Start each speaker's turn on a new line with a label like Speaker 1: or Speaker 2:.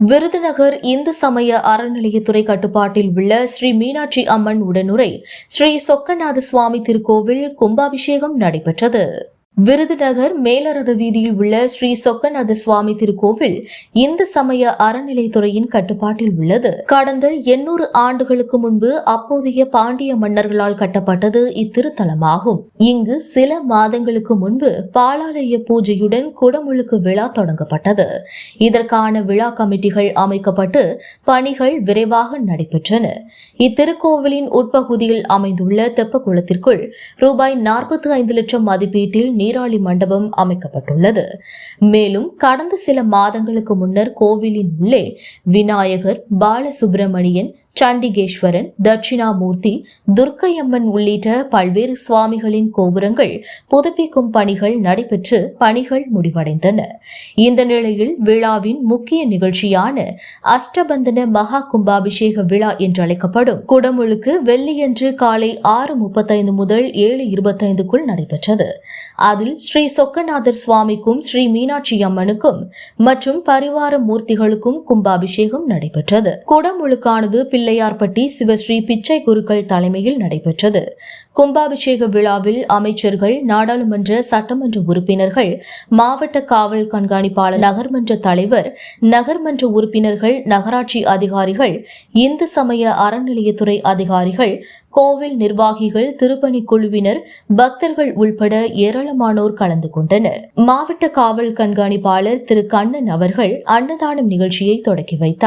Speaker 1: விருதுநகர் இந்து சமய அறநிலையத்துறை கட்டுப்பாட்டில் உள்ள ஸ்ரீ மீனாட்சி அம்மன் உடனுரை ஸ்ரீ சொக்கநாத சுவாமி திருக்கோவில் கும்பாபிஷேகம் நடைபெற்றது. விருதுநகர் மேலரத வீதியில் உள்ள ஸ்ரீ சொக்கநாத சுவாமி திருக்கோவில் இந்து சமய அறநிலைத்துறையின் கட்டுப்பாட்டில் உள்ளது. கடந்த எண்ணூறு ஆண்டுகளுக்கு முன்பு அப்போதைய பாண்டிய மன்னர்களால் கட்டப்பட்டது இத்திருத்தலமாகும். இங்கு சில மாதங்களுக்கு முன்பு பாலாலய பூஜையுடன் குடமுழுக்கு விழா தொடங்கப்பட்டது. இதற்கான விழா கமிட்டிகள் அமைக்கப்பட்டு பணிகள் விரைவாக நடைபெற்றன. இத்திருக்கோவிலின் உட்பகுதியில் அமைந்துள்ள தெப்பக்குளத்திற்குள் ரூபாய் நாற்பத்தி ஐந்து லட்சம் மதிப்பீட்டில் நீராளி மண்டபம் அமைக்கப்பட்டுள்ளது. மேலும் கடந்த சில மாதங்களுக்கு முன்னர் கோவிலின் உள்ளே விநாயகர் பாலசுப்பிரமணியன் சண்டிகேஸ்வரன் தட்சிணாமூர்த்தி துர்க்கையம்மன் உள்ளிட்ட பல்வேறு சுவாமிகளின் கோபுரங்கள் புதுப்பிக்கும் பணிகள் நடைபெற்று பணிகள் முடிவடைந்தன. இந்த நிலையில் விழாவின் முக்கிய நிகழ்ச்சியான அஷ்டபந்தன மகா கும்பாபிஷேக விழா என்றழைக்கப்படும் குடமுழுக்கு வெள்ளியன்று காலை ஆறு முப்பத்தைந்து முதல் ஏழு இருபத்தைந்துக்குள் நடைபெற்றது. அதில் ஸ்ரீ சொக்கநாதர் சுவாமிக்கும் ஸ்ரீ மீனாட்சி அம்மனுக்கும் மற்றும் பரிவார மூர்த்திகளுக்கும் கும்பாபிஷேகம் நடைபெற்றது. குடமுழுக்கானது பிள்ளையார்பட்டி சிவஸ்ரீ பிச்சை குருக்கள் தலைமையில் நடைபெற்றது. கும்பாபிஷேக விழாவில் அமைச்சர்கள் நாடாளுமன்ற சட்டமன்ற உறுப்பினர்கள் மாவட்ட காவல் கண்காணிப்பாளர் நகர்மன்ற தலைவர் நகர்மன்ற உறுப்பினர்கள் நகராட்சி அதிகாரிகள் இந்து சமய அறநிலையத்துறை அதிகாரிகள் கோவில் நிர்வாகிகள் திருப்பணி குழுவினர் பக்தர்கள் உள்பட ஏராளமானோர் கலந்து கொண்டனர். மாவட்ட காவல் கண்காணிப்பாளர் திரு கண்ணன் அவர்கள் அன்னதானம் நிகழ்ச்சியை தொடக்கி வைத்தார்.